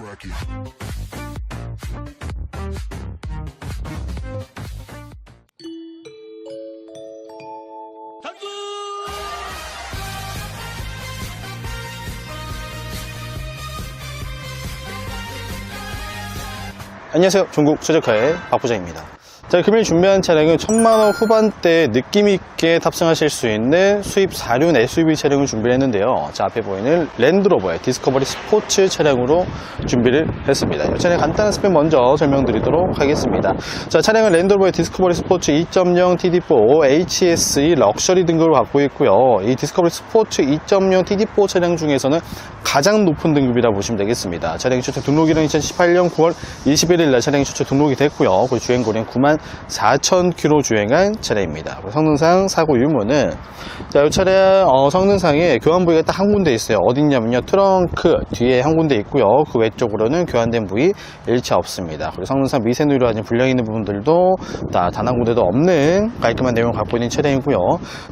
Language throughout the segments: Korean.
bracket. 안녕하세요. 중국 최적화의 박 부장입니다. 자, 금일 준비한 차량은 천만원 후반대 느낌있게 탑승하실 수 있는 수입 4륜 SUV 차량을 준비를 했는데요. 자, 앞에 보이는 랜드로버의 디스커버리 스포츠 차량으로 준비를 했습니다. 이 차량 간단한 스펙 먼저 설명드리도록 하겠습니다. 자, 차량은 랜드로버의 디스커버리 스포츠 2.0 TD4 HSE 럭셔리 등급을 갖고 있고요. 이 디스커버리 스포츠 2.0 TD4 차량 중에서는 가장 높은 등급이라 보시면 되겠습니다. 차량 최초 등록일은 2018년 9월 21일 날 차량이 최초 등록이 됐고요. 그 주행거리는 9만 4천 킬로 주행한 차량입니다. 성능상 사고 유무는 자, 이 차량 어, 성능상에 교환 부위가 딱 한 군데 있어요. 어딨냐면요. 트렁크 뒤에 한 군데 있고요. 그 외쪽으로는 교환된 부위 일체 없습니다. 그리고 성능상 미세누리로 아직 불량 있는 부분들도 단한 군데도 없는 깔끔한 내용을 갖고 있는 차량이고요.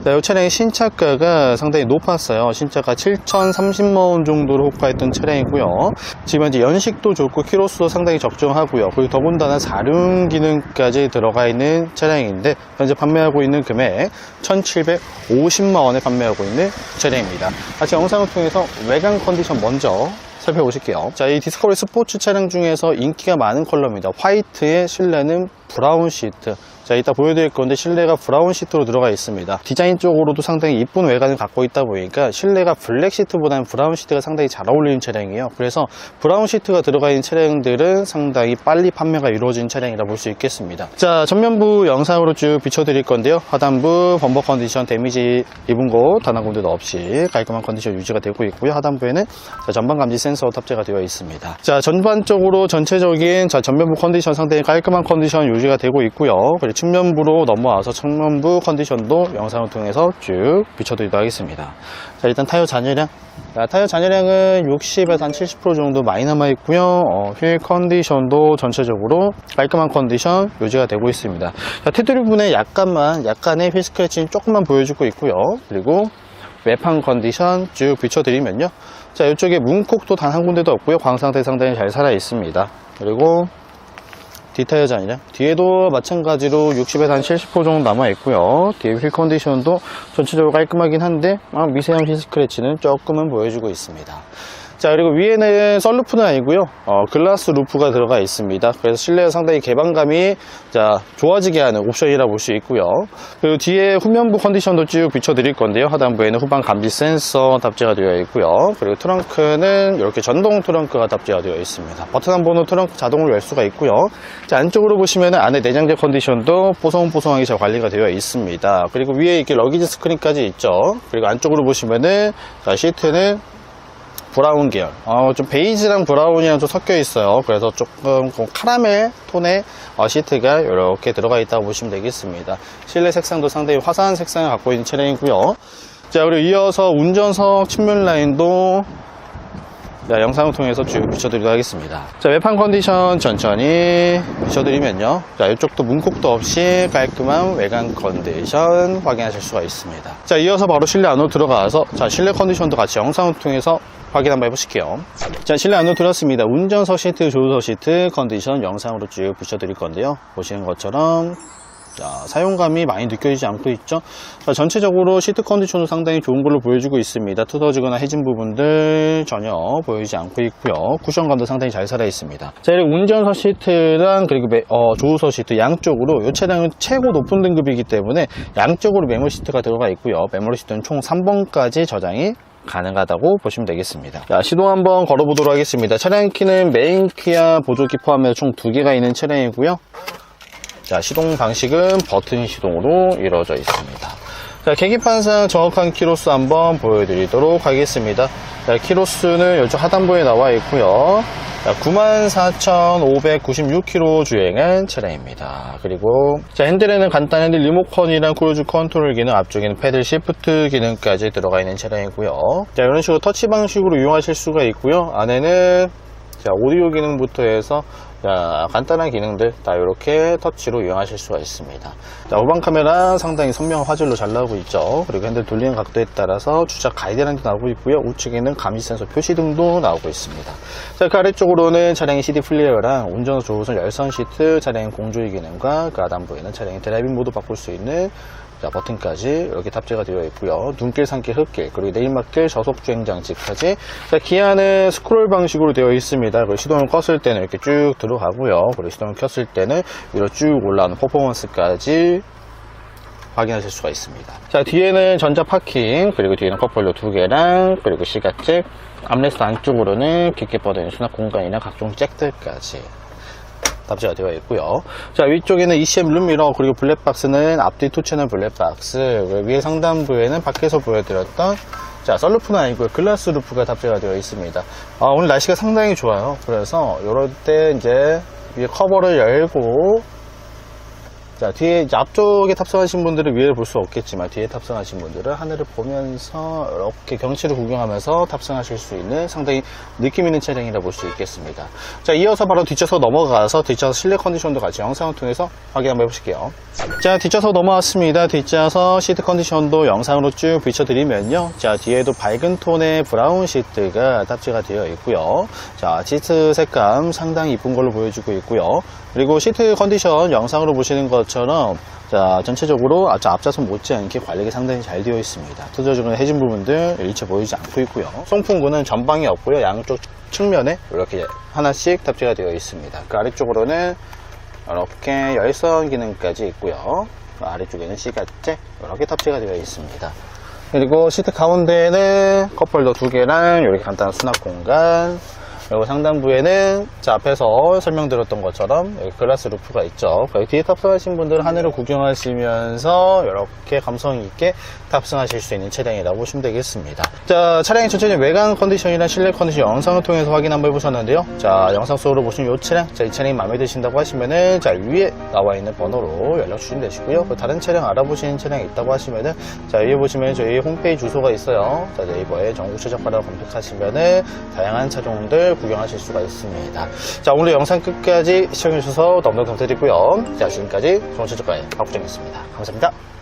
자, 이 차량의 신차가가 상당히 높았어요. 신차가 7,030만 원 정도로 호가했던 차량이고요. 지금 현재 연식도 좋고 키로수도 상당히 적정하고요. 그리고 더군다나 사륜 기능까지 들어가 있는 차량인데 현재 판매하고 있는 금액 1,750만 원에 판매하고 있는 차량입니다. 같이 영상을 통해서 외관 컨디션 먼저 살펴보실게요. 자, 이 디스커버리 스포츠 차량 중에서 인기가 많은 컬러입니다. 화이트의 실내는 브라운 시트. 자, 이따 보여드릴 건데 실내가 브라운 시트로 들어가 있습니다. 디자인 쪽으로도 상당히 이쁜 외관을 갖고 있다 보니까 실내가 블랙 시트보다는 브라운 시트가 상당히 잘 어울리는 차량이에요. 그래서 브라운 시트가 들어가 있는 차량들은 상당히 빨리 판매가 이루어진 차량이라 볼 수 있겠습니다. 자, 전면부 영상으로 쭉 비춰드릴 건데요. 하단부 범버 컨디션 데미지 입은 곳단한 군데도 없이 깔끔한 컨디션 유지가 되고 있고요. 하단부에는 자, 전방 감지 센서 탑재가 되어 있습니다. 자, 전반적으로 전체적인 자, 전면부 컨디션 상당히 깔끔한 컨디션 유지가 되고 있고요. 그리고 측면부로 넘어와서 측면부 컨디션도 영상을 통해서 쭉 비춰드리도록 하겠습니다. 자, 일단 타이어 잔여량. 자, 타이어 잔여량은 60에서 한 70% 정도 많이 남아 있고요. 어, 휠 컨디션도 전체적으로 깔끔한 컨디션 유지가 되고 있습니다. 자, 테두리 부분에 약간만 약간의 휠 스크래치는 조금만 보여주고 있고요. 그리고 외판 컨디션 쭉 비춰드리면요. 자, 이쪽에 문콕도 단 한 군데도 없고요. 광상태 상당히 잘 살아 있습니다. 그리고 뒷타이어 잔이랑 뒤에도 마찬가지로 60에서 한 70% 정도 남아 있고요. 뒤에 휠 컨디션도 전체적으로 깔끔하긴 한데 아, 미세한 휠 스크래치는 조금은 보여주고 있습니다. 자 그리고 위에는 썬루프는 아니고요. 어, 글라스 루프가 들어가 있습니다. 그래서 실내가 상당히 개방감이 자 좋아지게 하는 옵션이라 볼 수 있고요. 그리고 뒤에 후면부 컨디션도 쭉 비춰 드릴 건데요. 하단부에는 후방 감지 센서 탑재가 되어 있고요. 그리고 트렁크는 이렇게 전동 트렁크가 탑재가 되어 있습니다. 버튼 한 번으로 트렁크 자동으로 열 수가 있고요. 자 안쪽으로 보시면 안에 내장재 컨디션도 뽀송뽀송하게 잘 관리가 되어 있습니다. 그리고 위에 이렇게 러기지 스크린까지 있죠. 그리고 안쪽으로 보시면은 자, 시트는 브라운 계열 어, 좀 베이지랑 브라운이랑 좀 섞여 있어요 그래서 조금 그 카라멜 톤의 어, 시트가 이렇게 들어가 있다고 보시면 되겠습니다 실내 색상도 상당히 화사한 색상을 갖고 있는 차량이고요 자 그리고 이어서 운전석 측면 라인도 자, 영상을 통해서 쭉 비춰드리도록 하겠습니다. 자, 외판 컨디션 천천히 비춰드리면요. 자, 이쪽도 문콕도 없이 깔끔한 외관 컨디션 확인하실 수가 있습니다. 자, 이어서 바로 실내 안으로 들어가서 자, 실내 컨디션도 같이 영상을 통해서 확인 한번 해보실게요. 자, 실내 안으로 들어왔습니다. 운전석 시트, 조수석 시트 컨디션 영상으로 쭉 비춰드릴 건데요. 보시는 것처럼 자, 사용감이 많이 느껴지지 않고 있죠. 자, 전체적으로 시트 컨디션도 상당히 좋은 걸로 보여주고 있습니다. 뜯어지거나 해진 부분들 전혀 보이지 않고 있고요. 쿠션감도 상당히 잘 살아 있습니다. 자, 그리고 운전석 시트랑 그리고 매- 어, 조수석 시트 양쪽으로 이 차량은 최고 높은 등급이기 때문에 양쪽으로 메모리 시트가 들어가 있고요. 메모리 시트는 총 3번까지 저장이 가능하다고 보시면 되겠습니다. 자, 시동 한번 걸어보도록 하겠습니다. 차량 키는 메인 키와 보조키 포함해서 총 두 개가 있는 차량이고요. 자, 시동 방식은 버튼 시동으로 이루어져 있습니다. 자, 계기판상 정확한 키로수 한번 보여드리도록 하겠습니다. 자, 키로수는 이쪽 하단부에 나와 있고요. 자, 94,596km 주행한 차량입니다. 그리고 자, 핸들에는 간단한 핸들 리모컨이랑 크루즈 컨트롤 기능, 앞쪽에는 패들 시프트 기능까지 들어가 있는 차량이고요. 자, 이런 식으로 터치 방식으로 이용하실 수가 있고요. 안에는 자, 자, 오디오 기능부터 해서 자, 간단한 기능들 다 이렇게 터치로 이용하실 수가 있습니다. 자, 후방 카메라 상당히 선명한 화질로 잘 나오고 있죠. 그리고 핸들 돌리는 각도에 따라서 주차 가이드라인도 나오고 있고요. 우측에는 감지 센서 표시 등도 나오고 있습니다. 자, 그 아래쪽으로는 차량의 CD 플레이어랑 운전 조우선 열선 시트, 차량의 공조기 기능과 그 하단부에는 차량의 드라이빙 모드 바꿀 수 있는 자, 버튼까지 이렇게 탑재가 되어 있고요. 눈길, 산길, 흙길, 그리고 내리막길, 저속 주행 장치까지. 자, 기아는 스크롤 방식으로 되어 있습니다. 그리고 시동을 껐을 때는 이렇게 쭉 들어가고요. 그리고 시동을 켰을 때는 위로 쭉 올라오는 퍼포먼스까지 확인하실 수가 있습니다. 자, 뒤에는 전자 파킹, 그리고 뒤에는 컵홀더 두 개랑, 그리고 시가잭, 암레스트 안쪽으로는 깊게 뻗어있는 수납 공간이나 각종 잭들까지 탑재가 되어 있고요. 자, 위쪽에는 ECM 룸미러, 그리고 블랙박스는 앞뒤 투 채널 블랙박스, 위에 상단부에는 밖에서 보여드렸던 자, 썰루프는 아니고요. 글라스 루프가 탑재가 되어 있습니다. 아, 오늘 날씨가 상당히 좋아요. 그래서 이럴 때 이제 위에 커버를 열고 자, 뒤에 이제 앞쪽에 탑승하신 분들은 위를 볼 수 없겠지만 뒤에 탑승하신 분들은 하늘을 보면서 이렇게 경치를 구경하면서 탑승하실 수 있는 상당히 느낌 있는 차량이라 볼 수 있겠습니다. 자, 이어서 바로 뒷좌석 넘어가서 뒷좌석 실내 컨디션도 같이 영상을 통해서 확인 한번 해보실게요. 자, 뒷좌석 넘어왔습니다. 뒷좌석 시트 컨디션도 영상으로 쭉 비춰드리면요. 자, 뒤에도 밝은 톤의 브라운 시트가 탑재가 되어 있고요. 자, 시트 색감 상당히 이쁜 걸로 보여주고 있고요. 그리고 시트 컨디션 영상으로 보시는 것 처럼 자 전체적으로 앞- 앞좌석 못지않게 관리가 상당히 잘 되어 있습니다. 투저적인 해진 부분들 일체 보이지 않고 있고요. 송풍구는 전방에 없고요. 양쪽 측면에 이렇게 하나씩 탑재가 되어 있습니다. 그 아래쪽으로는 이렇게 열선 기능까지 있고요. 그 아래쪽에는 시가잭 이렇게 탑재가 되어 있습니다. 그리고 시트 가운데에는 컵홀더 두 개랑 이렇게 간단한 수납 공간 그리고 상단부에는 자 앞에서 설명드렸던 것처럼 여기 글라스 루프가 있죠. 여기 뒤에 탑승하신 분들은 하늘을 구경하시면서 이렇게 감성 있게 탑승하실 수 있는 차량이라고 보시면 되겠습니다. 자 차량의 전체적 인 외관 컨디션이나 실내 컨디션 영상을 통해서 확인 한번 해보셨는데요. 자 영상 속으로 보시는 이 차량, 자 이 차량이 마음에 드신다고 하시면은 자 위에 나와 있는 번호로 연락 주시면 되시고요. 그 다른 차량 알아보시는 차량이 있다고 하시면은 자 위에 보시면 저희 홈페이지 주소가 있어요. 자 네이버에 전국 최적화라고 검색하시면은 다양한 차종들 구경하실 수가 있습니다. 자 오늘 영상 끝까지 시청해주셔서 너무너무 감사드리고요. 자 지금까지 좋은 최적화의 박부장이었습니다. 감사합니다.